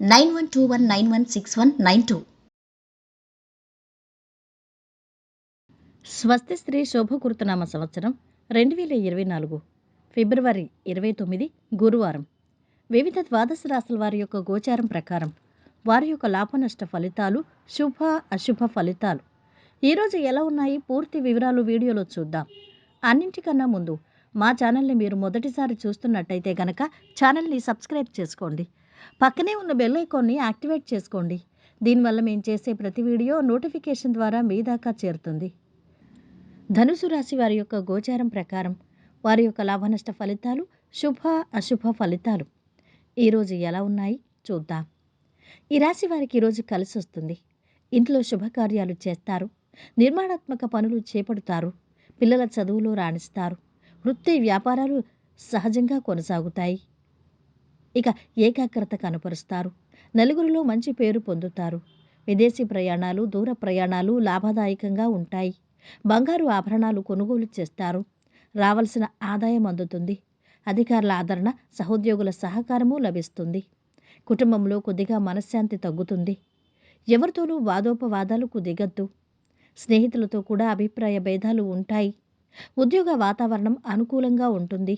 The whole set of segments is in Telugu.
nine one two one nine one six one nine two. స్వస్తి స్త్రీ శోభకృతనామ సంవత్సరం రెండు వేల ఇరవై నాలుగు ఫిబ్రవరి ఇరవై తొమ్మిది గురువారం. వివిధ ద్వాదశ రాశుల వారి యొక్క గోచారం ప్రకారం వారి యొక్క లాభనష్ట ఫలితాలు శుభ అశుభ ఫలితాలు. ఈరోజు ఎలా ఉన్నాయి? పూర్తి వివరాలు వీడియోలో చూద్దాం. అన్నింటికన్నా ముందు మా ఛానల్ని మీరు మొదటిసారి చూస్తున్నట్టయితే గనక ఛానల్ని సబ్స్క్రైబ్ చేసుకోండి. పక్కనే ఉన్న బెల్ ఐకాన్ని యాక్టివేట్ చేసుకోండి. దీనివల్ల మేము చేసే ప్రతి వీడియో నోటిఫికేషన్ ద్వారా మీ దాకా చేరుతుంది. ధనుసు రాశి వారి యొక్క గోచారం ప్రకారం వారి యొక్క లాభనష్ట ఫలితాలు శుభ అశుభ ఫలితాలు. ఈరోజు ఎలా ఉన్నాయి? చూద్దాం. ఈ రాశి వారికి ఈరోజు కలిసి వస్తుంది. ఇంట్లో శుభకార్యాలు చేస్తారు. నిర్మాణాత్మక పనులు చేపడతారు. పిల్లల చదువులో రాణిస్తారు. వృత్తి వ్యాపారాలు సహజంగా కొనసాగుతాయి. ఇక ఏకాగ్రత కనపరుస్తారు. నలుగురిలో మంచి పేరు పొందుతారు. విదేశీ ప్రయాణాలు దూర ప్రయాణాలు లాభదాయకంగా ఉంటాయి. బంగారు ఆభరణాలు కొనుగోలు చేస్తారు. రావాల్సిన ఆదాయం అందుతుంది. అధికారుల ఆదరణ సహోద్యోగుల సహకారము లభిస్తుంది. కుటుంబంలో కొద్దిగా మనశ్శాంతి తగ్గుతుంది. ఎవరితోనూ వాదోపవాదాలకు దిగద్దు స్నేహితులతో కూడా అభిప్రాయ భేదాలు ఉంటాయి. ఉద్యోగ వాతావరణం అనుకూలంగా ఉంటుంది.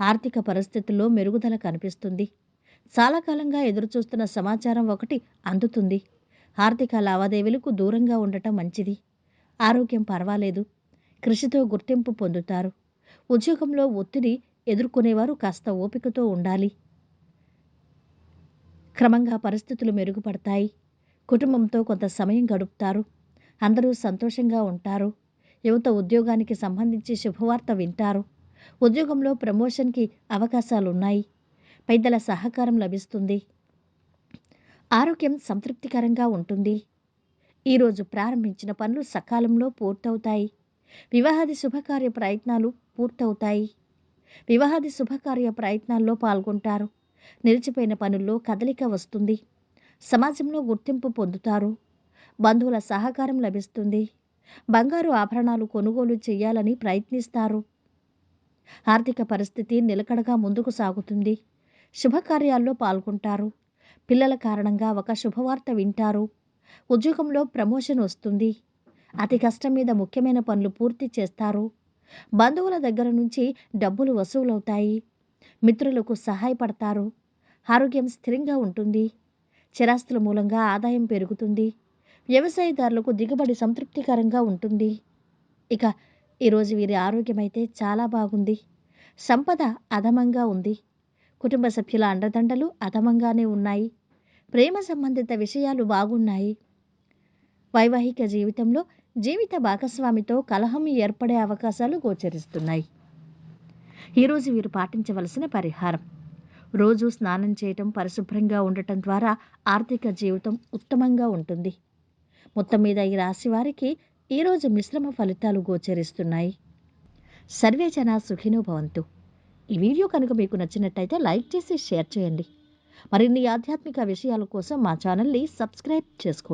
ఆర్థిక పరిస్థితుల్లో మెరుగుదల కనిపిస్తుంది. చాలా కాలంగా ఎదురుచూస్తున్న సమాచారం ఒకటి అందుతుంది. ఆర్థిక లావాదేవీలకు దూరంగా ఉండటం మంచిది. ఆరోగ్యం పర్వాలేదు. కృషితో గుర్తింపు పొందుతారు. ఉద్యోగంలో ఒత్తిడి ఎదుర్కొనేవారు కాస్త ఓపికతో ఉండాలి. క్రమంగా పరిస్థితులు మెరుగుపడతాయి. కుటుంబంతో కొంత సమయం గడుపుతారు. అందరూ సంతోషంగా ఉంటారు. యువత ఉద్యోగానికి సంబంధించి శుభవార్త వింటారు. ఉద్యోగంలో ప్రమోషన్కి అవకాశాలున్నాయి. పెద్దల సహకారం లభిస్తుంది. ఆరోగ్యం సంతృప్తికరంగా ఉంటుంది. ఈరోజు ప్రారంభించిన పనులు సకాలంలో పూర్తవుతాయి. వివాహాది శుభకార్య ప్రయత్నాలు పూర్తవుతాయి. వివాహాది శుభకార్య ప్రయత్నాల్లో పాల్గొంటారు. నిలిచిపోయిన పనుల్లో కదలిక వస్తుంది. సమాజంలో గుర్తింపు పొందుతారు. బంధువుల సహకారం లభిస్తుంది. బంగారు ఆభరణాలు కొనుగోలు చేయాలని ప్రయత్నిస్తారు. ఆర్థిక పరిస్థితి నిలకడగా ముందుకు సాగుతుంది. శుభకార్యాల్లో పాల్గొంటారు. పిల్లల కారణంగా ఒక శుభవార్త వింటారు. ఉద్యోగంలో ప్రమోషన్ వస్తుంది. అతి కష్టం మీద ముఖ్యమైన పనులు పూర్తి చేస్తారు. బంధువుల దగ్గర నుంచి డబ్బులు వసూలవుతాయి. మిత్రులకు సహాయపడతారు. ఆరోగ్యం స్థిరంగా ఉంటుంది. చిరాస్తుల మూలంగా ఆదాయం పెరుగుతుంది. వ్యవసాయదారులకు దిగుబడి సంతృప్తికరంగా ఉంటుంది. ఇక ఈరోజు వీరి ఆరోగ్యం అయితే చాలా బాగుంది. సంపద అధమంగా ఉంది. కుటుంబ సభ్యుల అండదండలు అధమంగానే ఉన్నాయి. ప్రేమ సంబంధిత విషయాలు బాగున్నాయి. వైవాహిక జీవితంలో జీవిత భాగస్వామితో కలహం ఏర్పడే అవకాశాలు గోచరిస్తున్నాయి. ఈరోజు వీరు పాటించవలసిన పరిహారం. రోజు స్నానం చేయటం పరిశుభ్రంగా ఉండటం ద్వారా ఆర్థిక జీవితం ఉత్తమంగా ఉంటుంది. మొత్తం మీద ఈ రాశి వారికి ఈరోజు మిశ్రమ ఫలితాలు గోచరిస్తున్నాయి. సర్వే జన సుఖినో భవంతు. ఈ వీడియో కనుక మీకు నచ్చినట్టయితే లైక్ చేసి షేర్ చేయండి. మరిన్ని ఆధ్యాత్మిక విషయాల కోసం మా ఛానల్ని సబ్స్క్రైబ్ చేసుకోండి.